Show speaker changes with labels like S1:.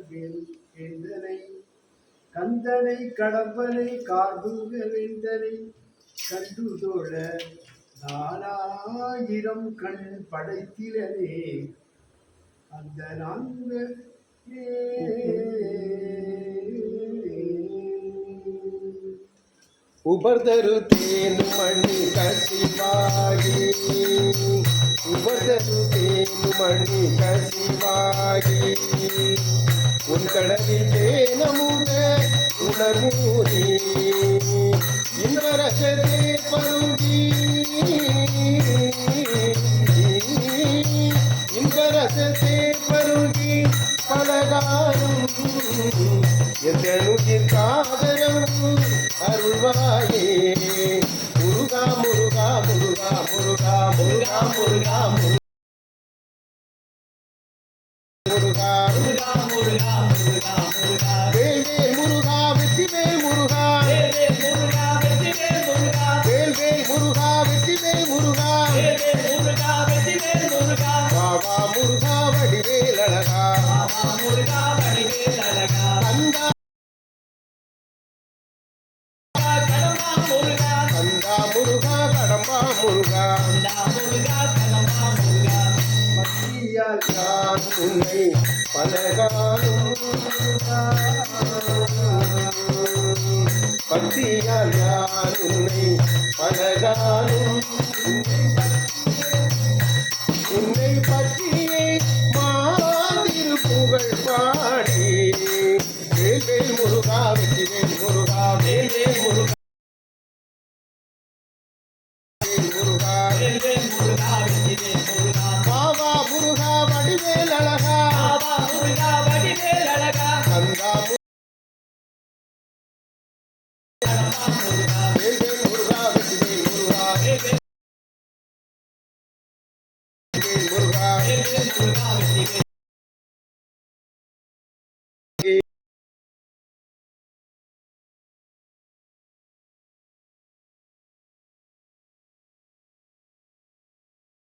S1: மார்பில் எந்தனை கந்தனை கடம்பனை கார்புங்க வேந்தனை கண்டு தோழ நாலாயிரம் கண் படைத்திலனே அந்த
S2: உபர்தரு தேன் மணி கசிவாகி ಉಪದಲು ಮಣಿ ಕಸಿವಾಗಿ உன்கடலிலே நமுக உணர்வூரி இன்பரசத்தை பருந்தி இன்பரசத்தை பருந்தி பலகாரும் எந்தனுயிர் காதலும் அருள்வாயே முருகா முருகா முருகா முருகா முருகா முருகா முருகா முருகா வேல் வேல் முருகா வெற்றி வேல் முருகா வேல் வேல் முருகா வெற்றி வேல் முருகா பாபா முருகா வடிவேல் அழகா கந்தா முருகா.
S1: பக்தியால்
S2: நான் உன்னை பலகாலும் பக்தியால் நான் உன்னை பலகாலும் உன்னை பற்றியே மாதிரு புகழ் பாடி. வேல் வேல் முருகா வெற்றி வேல் முருகா வேல் வேல் முருகா. முருகா